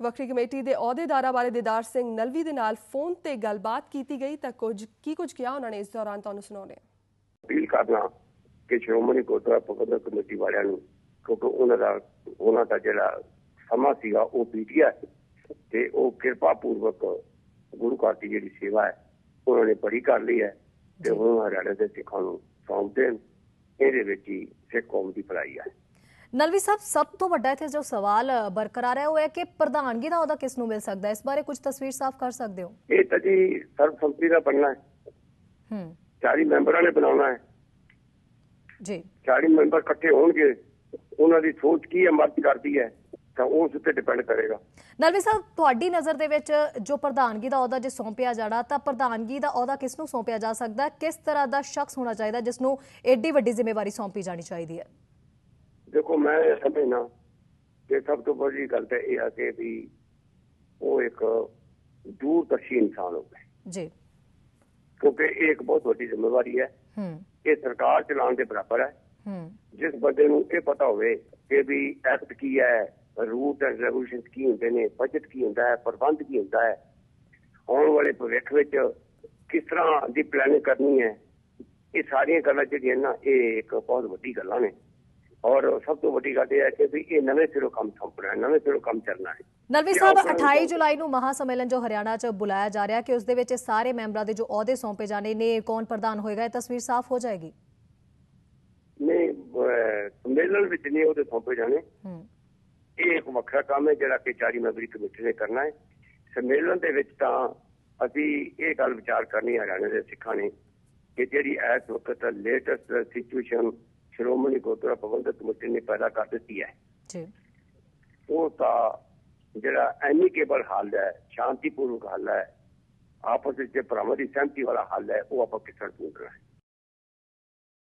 ਵੱਖਰੀ ਕਮੇਟੀ ਦੇ ਅਹੁਦੇਦਾਰਾਂ ਬਾਰੇ ਦਿਦਾਰ ਸਿੰਘ ਨਲਵੀ ਦੇ ਨਾਲ ਫੋਨ ਤੇ ਗੱਲਬਾਤ ਕੀਤੀ ਗਈ ਤਾਂ ਕੁਝ ਕੀ ਕੁਝ ਕਿਹਾ ਉਹਨਾਂ ਨੇ? ਇਸ ਦੌਰਾਨ ਤੁਹਾਨੂੰ ਸੁਣਾਉਂਦੇ ਹਾਂ। ਅਪੀਲ ਕਰਨਾ ਕਿ ਸ਼੍ਰੋਮਣੀ ਗੁਰਦੁਆਰਾ ਪ੍ਰਬੰਧਕ ਕਮੇਟੀ ਵਾਲਿਆਂ ਨੂੰ ਕਿਉਂਕਿ ਉਹਨਾਂ ਦਾ ਉਹਨਾਂ ਦਾ ਜਿਹੜਾ ਸਮਾਂ ਸੀਗਾ ਉਹ ਬੀਤਿਆ ਤੇ ਉਹ ਕਿਰਪਾ ਪੂਰਵਕ ਗੁਰੂ ਘਰ ਦੀ ਜਿਹੜੀ ਸੇਵਾ ਹੈ ਉਹਨਾਂ ਨੇ ਬੜੀ ਕਰ ਲਈ ਹੈ ਤੇ ਹੁਣ ਹਰਿਆਣਾ ਦੇ ਸਿੱਖਾਂ ਨੂੰ ਸੌਂਪ ਦੇਣ ਇਹਦੇ ਵਿੱਚ ਹੀ ਸਿੱਖ ਕੌਮ ਦੀ ਭਲਾਈ ਹੈ। ਨਲਵੀ ਸਾਹਿਬ ਸਭ ਤੋਂ ਵੱਡਾ ਇੱਥੇ ਜੋ ਸਵਾਲ ਬਰਕਰਾਰ ਹੈ ਉਹ ਹੈ ਕਿ ਪ੍ਰਧਾਨਗੀ ਦਾ ਅਹੁਦਾ ਕਿਸ ਨੂੰ ਮਿਲ ਸਕਦਾ ਹੈ? ਇਸ ਬਾਰੇ ਕੁਝ ਤਸਵੀਰ ਸਾਫ਼ ਕਰ ਸਕਦੇ ਹੋ? ਇਹ ਤਾਂ ਜੀ ਸਰਬਸੰਮਤੀ ਦਾ ਬਣਨਾ ਹੈ। ਹੂੰ। 40 ਮੈਂਬਰਾਂ ਨੇ ਬਣਾਉਣਾ ਹੈ। ਜੀ। 40 ਮੈਂਬਰ ਇਕੱਠੇ ਹੋਣਗੇ ਉਹਨਾਂ ਦੀ ਸੋਚ ਕੀ ਹੈ ਮਦਦ ਕਰਦੀ ਹੈ ਤਾਂ ਉਸ ਉੱਤੇ ਡਿਪੈਂਡ ਕਰੇਗਾ। ਨਲਵੀ ਸਾਹਿਬ ਤੁਹਾਡੀ ਨਜ਼ਰ ਦੇ ਵਿੱਚ ਜੋ ਪ੍ਰਧਾਨਗੀ ਦਾ ਅਹੁਦਾ ਜੇ ਸੌਂਪਿਆ ਜਾਣਾ ਤਾਂ ਪ੍ਰਧਾਨਗੀ ਦਾ ਅਹੁਦਾ ਕਿਸ ਨੂੰ ਸੌਂਪਿਆ ਜਾ ਸਕਦਾ? ਕਿਸ ਤਰ੍ਹਾਂ ਦਾ ਸ਼ਖਸ ਹੋਣਾ ਚਾਹੀਦਾ ਜਿਸ ਨੂੰ ਐਡੀ ਵੱਡੀ ਜ਼ਿੰਮੇਵਾਰੀ ਸੌਂਪੀ ਜਾਣੀ ਚਾਹੀਦੀ ਹੈ? ਦੇਖੋ ਮੈਂ ਇਹ ਸਮਝਣਾ ਕਿ ਸਭ ਤੋਂ ਵੱਡੀ ਗੱਲ ਤਾਂ ਇਹ ਹੈ ਕਿ ਵੀ ਉਹ ਇੱਕ ਦੂਰਦਰਸ਼ੀ ਇਨਸਾਨ ਹੋਵੇ ਜੀ। ਕਿਉਂਕਿ ਇਹ ਇੱਕ ਬਹੁਤ ਵੱਡੀ ਜ਼ਿੰਮੇਵਾਰੀ ਹੈ। ਹੂੰ। ਇਹ ਸਰਕਾਰ ਚਲਾਉਣ ਦੇ ਬਰਾਬਰ ਹੈ। ਹੂੰ। ਜਿਸ ਬੰਦੇ ਨੂੰ ਇਹ ਪਤਾ ਹੋਵੇ ਕਿ ਵੀ ਐਕਟ ਕੀ ਹੈ ਰੂਟ ਐਂਡ ਰੈਗੂਲੇਸ਼ਨ ਕੀ ਹੁੰਦੇ ਨੇ ਬਜਟ ਕੀ ਹੁੰਦਾ ਹੈ ਪ੍ਰਬੰਧ ਕੀ ਹੁੰਦਾ ਹੈ ਆਉਣ ਵਾਲੇ ਭਵਿੱਖ ਵਿੱਚ ਕਿਸ ਤਰ੍ਹਾਂ ਦੀ ਪਲੈਨਿੰਗ ਕਰਨੀ ਹੈ ਇਹ ਸਾਰੀਆਂ ਗੱਲਾਂ ਜਿਹੜੀਆਂ ਨਾ ਇਹ ਇੱਕ ਬਹੁਤ ਵੱਡੀ ਗੱਲਾਂ ਨੇ। ਔਰ ਸਭ ਤੋਂ ਵੱਡੀ ਗੱਲ ਇਹ ਹੈ ਕਿ ਵੀ ਇਹ ਨਵੇਂ ਸਿਰੋਂ ਕੰਮ ਸੰਪਣਾ ਹੈ ਨਵੇਂ ਸਿਰੋਂ ਕੰਮ ਚੱਲਣਾ ਹੈ। ਨਲਵੀ ਸਾਹਿਬ ਆਪਣਾ 28 ਜੁਲਾਈ ਨੂੰ ਮਹਾ ਸੰਮੇਲਨ ਜੋ ਹਰਿਆਣਾ 'ਚ ਬੁਲਾਇਆ ਜਾ ਰਿਹਾ ਕਿ ਉਸ ਦੇ ਵਿੱਚ ਸਾਰੇ ਮੈਂਬਰਾਂ ਦੇ ਜੋ ਅਹੁਦੇ ਸੌਂਪੇ ਜਾਣੇ ਨੇ ਕੌਣ ਪ੍ਰਧਾਨ ਹੋਏਗਾ ਇਹ ਤਸਵੀਰ ਸਾਫ਼ ਹੋ ਜਾਏਗੀ? ਨਹੀਂ ਸੰਮੇਲਨ ਵਿੱਚ ਨਹੀਂ ਉਹਦੇ ਸੌਂਪੇ ਜਾਣੇ। ਇਹ ਇੱਕ ਵੱਖਰਾ ਕੰਮ ਹੈ ਜਿਹੜਾ ਕਿ ਚਾਰੀ ਮੈਂਬਰੀ ਕਮੇਟੀ ਨੇ ਕਰਨਾ ਹੈ। ਸੰਮੇਲਨ ਦੇ ਵਿੱਚ ਤਾਂ ਅਸੀਂ ਇਹ ਗੱਲ ਵਿਚਾਰ ਕਰਨੀ ਹੈ ਹਰਿਆਣਾ ਦੇ ਸਿੱਖਾਂ ਨੇ ਕਿ ਜਿਹੜੀ ਇਸ ਵਕਤ latest situation Shiromani Gurdwara Prabandhak Committee ਨੇ ਪੈਦਾ ਕਰ ਦਿੱਤੀ ਹੈ ਜੀ ਉਹ ਤਾਂ ਜਿਹੜਾ ਐਮੀਕੇਬਲ ਹੱਲ ਹੈ ਸ਼ਾਂਤੀਪੂਰਵਕ ਹੱਲ ਹੈ ਆਪਸ ਵਿੱਚ ਭਰਾਵਾਂ ਦੀ ਸਹਿਮਤੀ ਵਾਲਾ ਹੱਲ ਹੈ ਉਹ ਆਪਾਂ ਕਿਸ ਤਰ੍ਹਾਂ ਢੂੰਡਣਾ ਹੈ